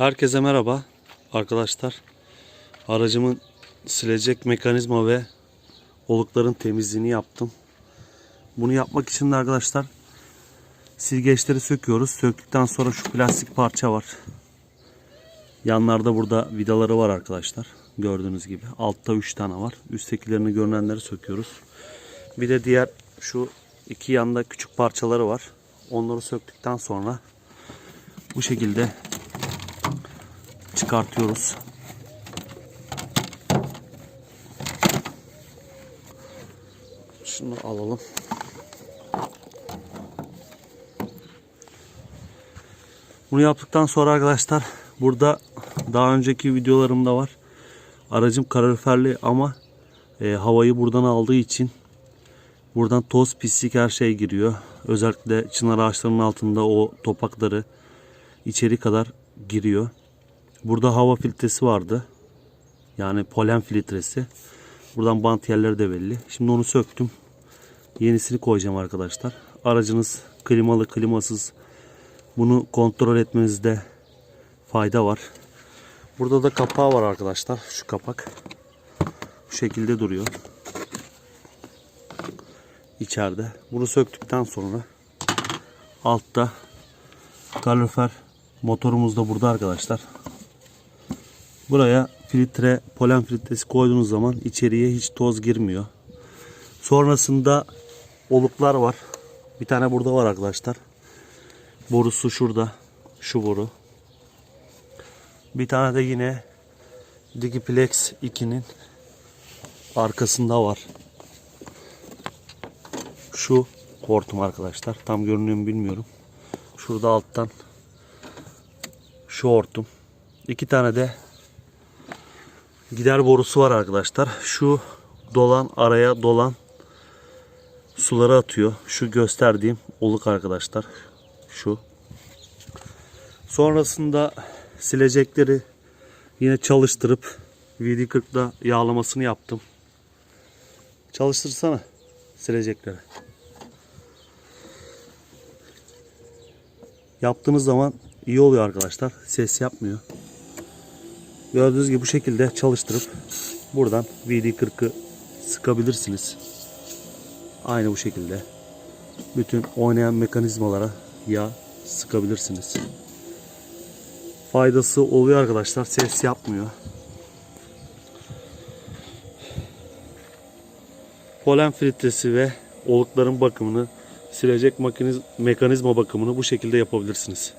Herkese merhaba arkadaşlar. Aracımın silecek mekanizma ve olukların temizliğini yaptım. Bunu yapmak için de arkadaşlar silgeçleri söküyoruz. Söktükten sonra şu plastik parça var. Yanlarda burada vidaları var arkadaşlar. Gördüğünüz gibi. Altta 3 tane var. Üsttekilerini görünenleri söküyoruz. Bir de diğer şu iki yanda küçük parçaları var. Onları söktükten sonra bu şekilde çıkartıyoruz. Şunu alalım. Bunu yaptıktan sonra arkadaşlar burada daha önceki videolarımda var. Aracım kaloriferli ama e, havayı buradan aldığı için buradan toz pislik her şey giriyor. Özellikle çınar ağaçlarının altında o topakları içeri kadar giriyor. Burada hava filtresi vardı. Yani polen filtresi. Buradan bant yerleri de belli. Şimdi onu söktüm. Yenisini koyacağım arkadaşlar. Aracınız klimalı klimasız bunu kontrol etmenizde fayda var. Burada da kapağı var arkadaşlar. Şu kapak. Bu şekilde duruyor. İçeride. Bunu söktükten sonra altta kalorifer motorumuz da burada arkadaşlar. Buraya filtre, polen filtresi koyduğunuz zaman içeriye hiç toz girmiyor. Sonrasında oluklar var. Bir tane burada var arkadaşlar. Borusu şurada. Şu boru. Bir tane de yine Digiplex 2'nin arkasında var. Şu hortum arkadaşlar. Tam görünüyor mu bilmiyorum. Şurada alttan şu hortum. İki tane de gider borusu var arkadaşlar. Şu dolan araya dolan suları atıyor. Şu gösterdiğim oluk arkadaşlar. Şu. Sonrasında silecekleri yine çalıştırıp VD40'da yağlamasını yaptım. Çalıştırsana silecekleri. Yaptığınız zaman iyi oluyor arkadaşlar. Ses yapmıyor. Gördüğünüz gibi bu şekilde çalıştırıp buradan VD40'ı sıkabilirsiniz. Aynı bu şekilde. Bütün oynayan mekanizmalara yağ sıkabilirsiniz. Faydası oluyor arkadaşlar. Ses yapmıyor. Polen filtresi ve olukların bakımını silecek mekanizma bakımını bu şekilde yapabilirsiniz.